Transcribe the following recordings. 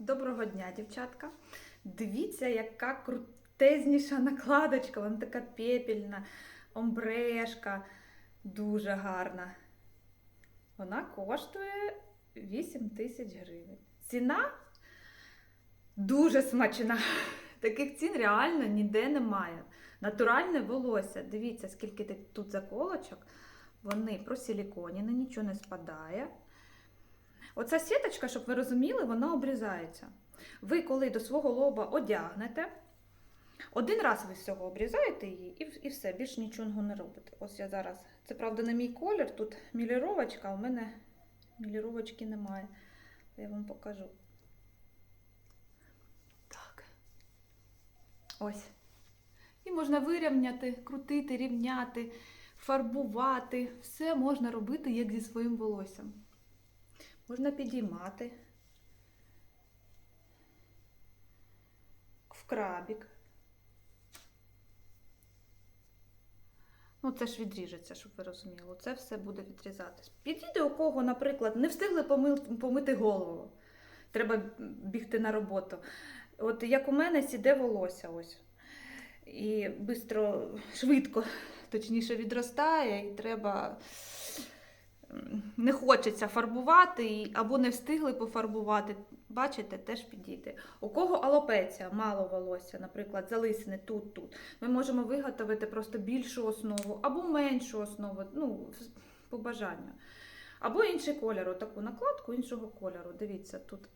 Доброго дня, дівчатка. Дивіться, яка крутезніша накладочка. Вона така пепельна, омбрешка, дуже гарна. Вона коштує 8 тисяч гривень. Ціна дуже смачна. Таких цін реально ніде немає. Натуральне волосся. Дивіться, скільки тут заколочок. Вони просиліконіни, нічого не спадає. Оця сіточка, щоб ви розуміли, вона обрізається. Ви, коли до свого лоба одягнете, один раз ви з цього обрізаєте її і, і все, більш нічого не робите. Ось я зараз. Це правда не мій колір, тут міліровочка, а у мене міліровочки немає. Я вам покажу. Так. Ось. І можна вирівняти, крутити, рівняти, фарбувати. Все можна робити, як зі своїм волоссям. Можна підіймати в крабік. Ну, це ж відріжеться, щоб ви розуміли. Це все буде відрізатись. Підійде, у кого, наприклад, не встигли помити голову. Треба бігти на роботу. От як у мене сіде волосся ось. І бистро, швидко, точніше, відростає, і треба не хочеться фарбувати, або не встигли пофарбувати. Бачите, теж підійде. У кого алопеція, мало волосся, наприклад, залисини тут, тут. Ми можемо виготовити просто більшу основу або меншу основу, ну, по бажанню. Або інший колір, отаку накладку іншого кольору. Дивіться, тут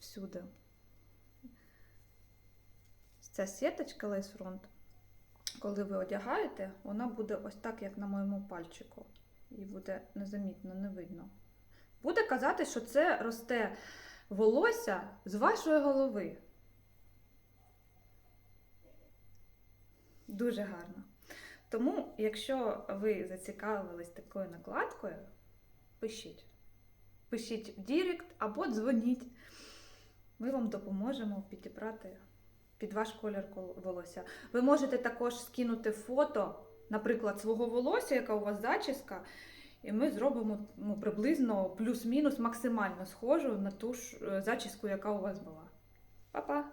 всюди. Ця сіточка Front, коли ви одягаєте, вона буде ось так, як на моєму пальчику. І буде незамітно, не видно. Буде казати, що це росте волосся з вашої голови. Дуже гарно. Тому, якщо ви зацікавились такою накладкою, пишіть. Пишіть в Дірект або дзвоніть. Ми вам допоможемо підібрати під ваш колір волосся. Ви можете також скинути фото, наприклад, свого волосся, яка у вас зачіска, і ми зробимо ну, приблизно плюс-мінус максимально схожу на ту ж е, зачіску, яка у вас була. Па-па!